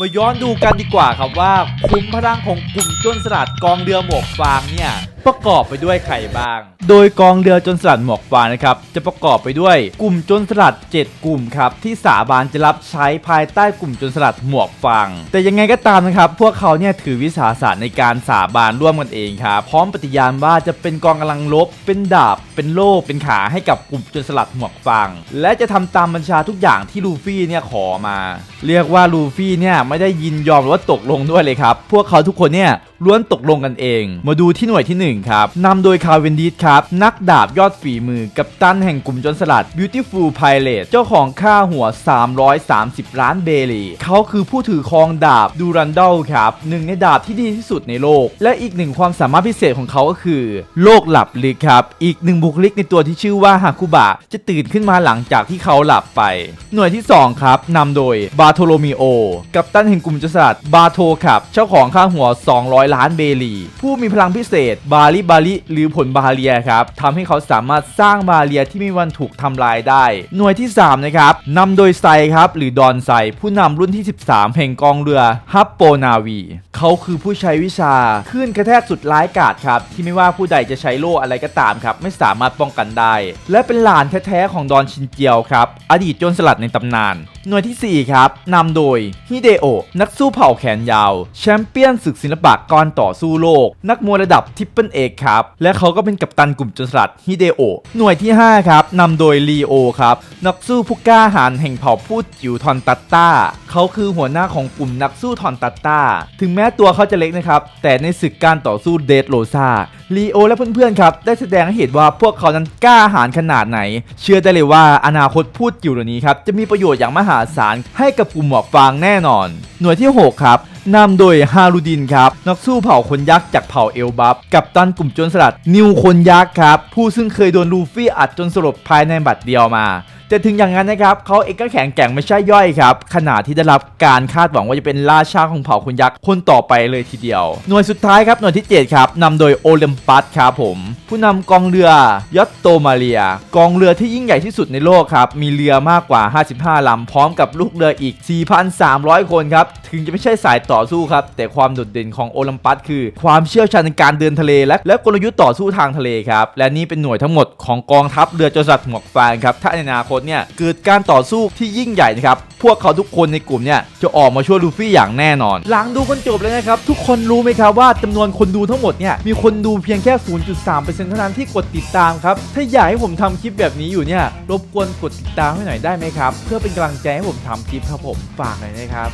มาย้อนดูกันดีกว่าครับว่าคุ้มพลังของกลุ่มโจนสลัดกองเรือหมวกฟางเนี่ย ประกอบไปด้วยใครบ้าง โดยกองเรือจนสลัดหมวกฟางนะครับ จะประกอบไปด้วยกลุ่มจนสลัด 7 กลุ่มครับที่สาบานจะรับใช้ภายใต้กลุ่มจนสลัดหมวกฟางแต่ยังไงก็ตามนะครับ พวกเขาเนี่ยถือวิสาสะในการสาบานร่วมกันเองครับพร้อมปฏิญาณว่าจะเป็นกองกำลังรบเป็นดาบ เป็นโล่เป็นขาให้กับกลุ่มจนสลัดหมวกฟางและจะทำตามบัญชาทุกอย่างที่ลูฟี่เนี่ยขอมา เรียกว่าลูฟี่เนี่ยไม่ได้ยินยอมหรือว่าตกลงด้วยเลยครับ พวกเขาทุกคนเนี่ย ล้วนตกลงกันเอง มาดูที่หน่วยที่ 1 ครับนำโดยคาร์เวนดิสครับ นักดาบยอดฝีมือ กับตันแห่งกลุ่มจนสลัด Beautiful Pilot เจ้าของค่าหัว 330 ล้านเบลีเขาคือผู้ถือครองดาบดูรันด l ครับหนึ่งในดาบที่ดีที่สุดในโลก และอีกหนึ่งความสามารถพิเศษของเขาก็คือ โลกหลับลึกครับ อีกหนึ่งบุคลิกในตัวที่ชื่อว่าฮาคุบะจะตื่นขึ้นมาหลังจากที่เขาหลับไป หน่วยที่ 2 ครับนำโดยบาโทโลมิโอ กับตันแห่งกลุ่มจรสลัดบาโทครับเจ้าของค่าหัว 200ล้านเบลี ผู้มีพลังพิเศษ บาลิบาลิหรือผลบาเรียครับทำให้เขาสามารถสร้างบาเรียที่ไม่มีวันถูกทำลายได้ หน่วยที่ 3 นะครับนำโดยไซครับ หรือดอนไซ ผู้นำรุ่นที่ 13 แห่งกองเรือฮับโปนาวี เขาคือผู้ใช้วิชาคลื่นกระแทกสุดร้ายกาจครับ ที่ไม่ว่าผู้ใดจะใช้โล่อะไรก็ตามครับ ไม่สามารถป้องกันได้ และเป็นหลานแท้ๆของดอนชินเจียวครับ อดีตโจรสลัดในตำนาน หน่วยทีสี่4 ครับนำโดยฮิเดโอนักสู้เผ่าแขนยาว แชมเปี้ยนศึกศิลปะกรต่อสู้โลก นักมวยระดับทิปเปิลเอกครับ และเขาก็เป็นกัปตันกลุ่มจนสลัดฮิเดโอหน่วยที่ 5 ครับนำโดยลีโอครับ นักสู้ผู้กล้าหาญแห่งเผ่าพูดจิ๋วทอนตัตตาเขาคือหัวหน้าของกลุ่มนักสู้ทอนตัตตาถึงแม้ตัวเขาจะเล็กนะครับแต่ในศึกการต่อสู้เดดโรซา ลีโอและเพื่อนๆครับได้แสดงให้เห็นว่าพวกเขานั้นกล้าหาญขนาดไหน เชื่อได้เลยว่าอนาคตพูดจิ๋วเหล่านี้ครับจะมีประโยชน์อย่างมหาศาลให้กับกลุ่มหมวกฟางแน่นอน หน่วยที่ 6 ครับนำโดยฮารุดินครับนักสู้เผ่าคนยักษ์จากเผ่าเอลบัฟกับตันกลุ่มโจรสลัดนิวคนยักษ์ครับผู้ซึ่งเคยโดนลูฟี่อัดจนสลบภายในบัตรเดียวมา แต่ถึงอย่างนั้นนะครับเขาเองก็แข็งแกร่งไม่ใช่ย่อยครับขนาดที่ได้รับการคาดหวังว่าจะเป็นราชาของเผ่าคุนยักษ์คนต่อไปเลยทีเดียว หน่วยสุดท้ายครับหน่วยที่7ครับนำโดยโอลิมปัสครับผม ผู้นำกองเรือยอตโตมาเรีย กองเรือที่ยิ่งใหญ่ที่สุดในโลกครับมีเรือมากกว่า 55ลำพร้อมกับลูกเรืออีก 4,300 คนครับถึงจะไม่ใช่สายต่อสู้ครับแต่ความโดดเด่นของโอลิมปัสคือความเชี่ยวชาญในการเดินทะเลและและกลยุทธ์ต่อสู้ทางทะเลครับและนี่เป็นหน่วยทั้งหมดของกองทัพเรือจรสลัดหมวกฟางครับถ้าในอนาคตเนี่ยเกิดการต่อสู้ที่ยิ่งใหญ่นะครับพวกเขาทุกคนในกลุ่มเนี่ยจะออกมาช่วยลูฟี่อย่างแน่นอน หลังดูกันจบเลยนะครับทุกคนรู้ไหมครับว่าจำนวนคนดูทั้งหมดเนี่ยมีคนดูเพียงแค่ 0.3%เท่านั้นที่กดติดตามครับถ้าอยากให้ผมทำคลิปแบบนี้อยู่เนี่ยรบกวนกดติดตามให้หน่อยได้ไหมครับเพื่อเป็นกำลังใจให้ผมทำคลิปครับผมฝากหน่อยนะครับ